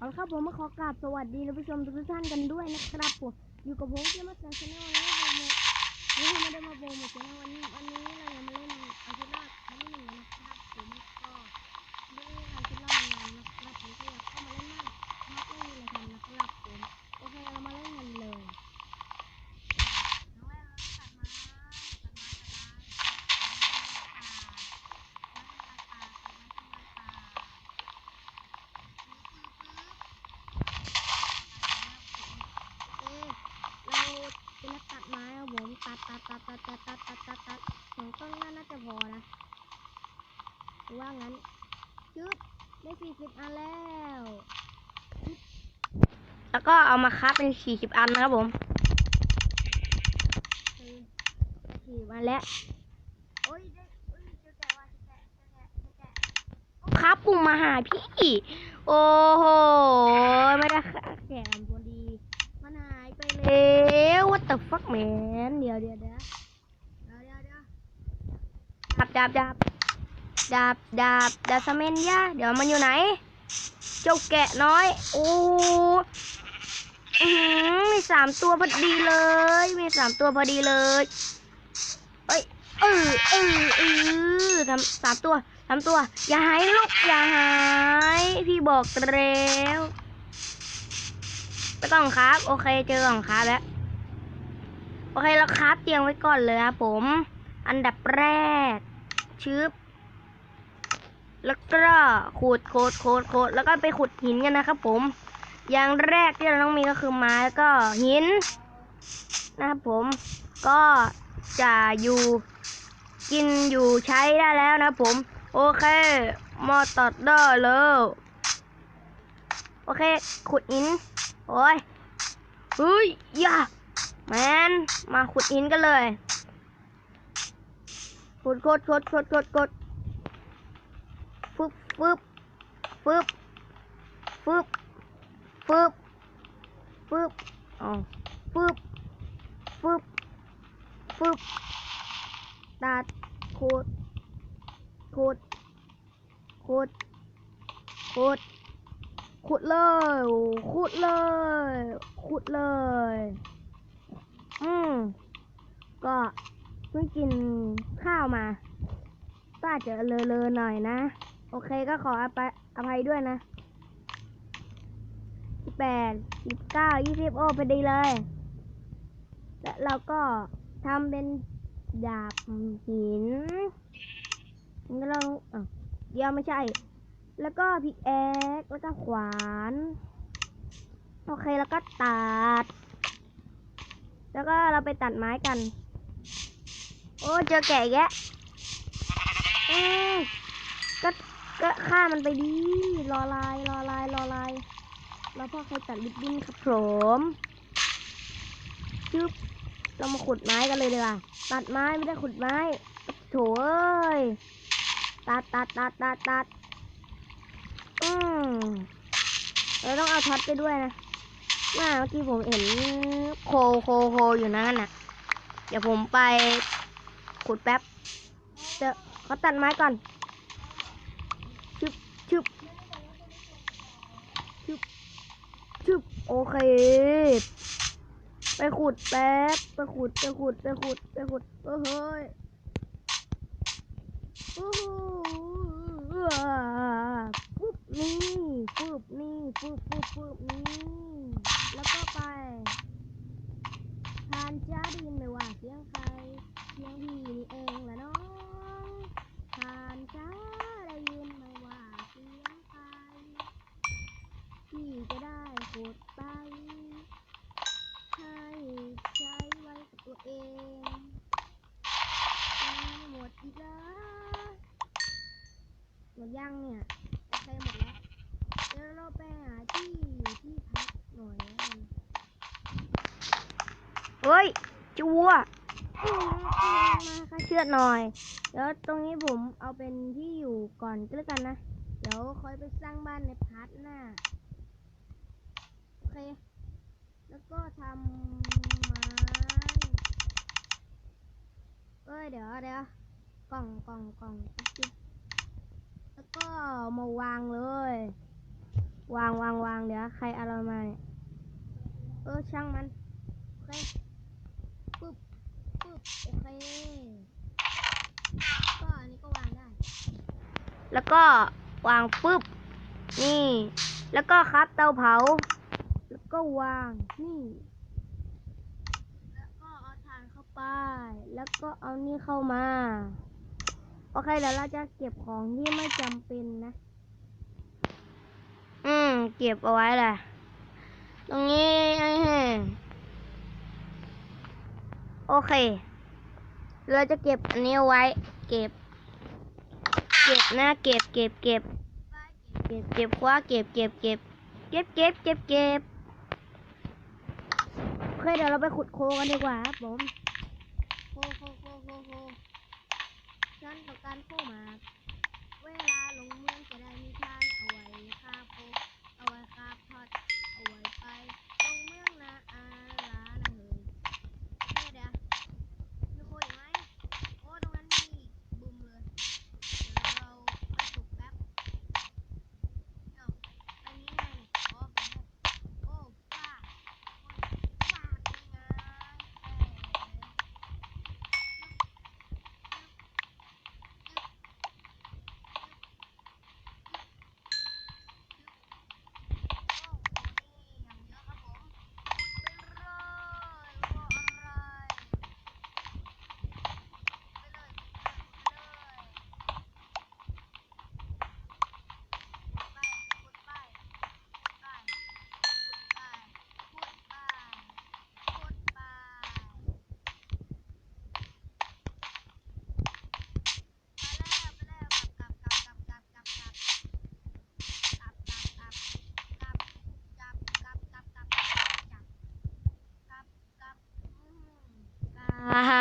เอาละครับผมมาขอกราบสวัสดีท่านผู้ชมทุกท่านกันด้วยนะครับผมอยู่กับผมที่มาจากชาแนลแล้วผมนี่ไม่ได้มาโปรโมทชาแนลวันนี้วันนี้เราจะมาเล่นอา ตัดตัดตัดตัดตัดสองกล้อน่าจะพอนะว่างั้นยึดได้สี่สิบอันแล้ว แล้วก็เอามาคับเป็นสี่สิบอันนะครับผมสี่มาแล้วครับปุ่มมาหาพี่ โอ้โห ไม่ได้แกะพอดี มันหายไปเลยว่าตึกฟั fuck man เดี๋ยวเดี๋ยวาบดาบดาบดาบดาบดาบสเมนยาเดี๋ยวมันอยู่ไหน เจ้าแกะน้อย โอ้มีสามตัวพอดีเลย มีสามตัวพอดีเลยเอ้ยเออเออเออทำสามตัวสามตัว อย่าหายลูกอย่าหาย พี่บอกแล้วไม่ต้องครับ โอเคเจอของครับแล้วโอเคแล้วครับเตรียมไว้ก่อนเลยครับผม อันดับแรก ชึบแล้วก็ขูดโคดโคดโคดแล้วก็ไปขุดหินกันนะครับผม อย่างแรกที่เราต้องมีก็คือไม้แล้วก็หินนะครับผม ก็จะอยู่กินอยู่ใช้ได้แล้วนะครับผม โอเคมาตัดได้เลยโอเค ขุดหิน โอ้ยเฮ้ย อย่า แมน มาขุดหินกันเลย ขุดขุดขุดขุดขุดขุดฟึบฟึบฟึบฟึบฟึบฟึบอ๋อฟึบฟึบฟึบตัดขุดขุดขุดขุดขุดเลยขุดเลยขุดเลย อืมก็ เพิ่งกินข้าวมาก็อาจจะเลอะๆหน่อยนะ โอเคก็ขออภัยอภัยด้วยนะสิบแปดสิบเก้ายี่สิบโอ้พอดีเลย และเราก็ทำเป็นดาบหินงั้นเราอะเดี๋ยวไม่ใช่ แล้วก็พิกแอคแล้วก็ขวาน โอเคแล้วก็ตัด แล้วก็เราไปตัดไม้กัน โอ้เจอแก่แยะอืมก็ก็ฆ่ามันไปดีรอลายรอลายรอลายแล้วพ่อใครตัดลิบบิ้นครับผมจึ๊บเรามาขุดไม้กันเลยดีกว่าตัดไม้ไม่ได้ขุดไม้โถเอ้ยตัดตัดตัดตัดตัดอืมเราต้องเอาท็อตไปด้วยนะว่าเมื่อกี้ผมเห็นโคโคโคอยู่นั่นน่ะ เดี๋ยวผมไป ขุดแป๊บเดี๋ยวเขาตัดไม้ก่อนชึบชึบชึบชึบโอเค ไปขุดแป๊บไปขุดไปขุดไปขุดไปขุดเออเฮ้ยโอ้โหปุ๊บนี่ปุ๊บนี่ปุ๊บปุ๊บปุ๊บนี่แล้วก็ไปทานจ้าดินไหมว่าเสียงใคร เสียงพี่นี่เองแหละน้องทานจ้าได้ยินไหมว่าเสียงใคร พี่จะได้กดไป ให้ใช้ไว้กับตัวเองยังไม่หมดอีกแล้วหมดยังเนี่ย โอเคหมดแล้ว เดี๋ยวเราไปหาที่อยู่ที่พักหน่อยนะกัน เฮ้ยจัวมาค่าเชือดหน่อยเดี๋ยวตรงนี้ผมเอาเป็นที่อยู่ก่อนก็แล้วกันนะ เดี๋ยวค่อยไปสร้างบ้านในพาร์ทหน้า โอเค แล้วก็ทำไม้เอ้ยเดี๋ยวเดี๋ยวกล่องกล่องกล่องแล้วก็มาวางเลย วางวางวางเดี๋ยวใครเอาเรามาเนี่ย เออช่างมัน โอเค โอเค ก็อันนี้ก็วางได้ แล้วก็วางปุ๊บ นี่ แล้วก็ครับเตาเผา แล้วก็วาง นี่ แล้วก็เอาถ่านเข้าไป แล้วก็เอานี่เข้ามา โอเคเดี๋ยวเราจะเก็บของที่ไม่จำเป็นนะ อืม เก็บเอาไว้แหละตรงนี้ โอเค เราจะเก็บอันนี้เอาไว้ เก็บ เก็บนะเก็บเก็บเก็บเก็บเก็บคว้าเก็บเก็บเก็บเก็บเก็บเก็บเก็บโอเคเดี๋ยวเราไปขุดโคกันดีกว่าครับผมโคโคโคโคโคฉันต้องการโคมากเวลาลงเมืองจะได้มีทานเอาไว้คาโคเอาไว้คาพอดเอาไว้ไปลงเมืองนะอาลานะเฮ้ยเฮ้ยเดี๋ยวมีโคอีกไหมโอ้ตรงนั้นมีบุมเลยเดี๋ยวเราไปสุกแป๊บเอ้าอันนี้ไงอ๋อเป็นไงโอ้ฟาดฟาดยังไงเอ้ย อ่า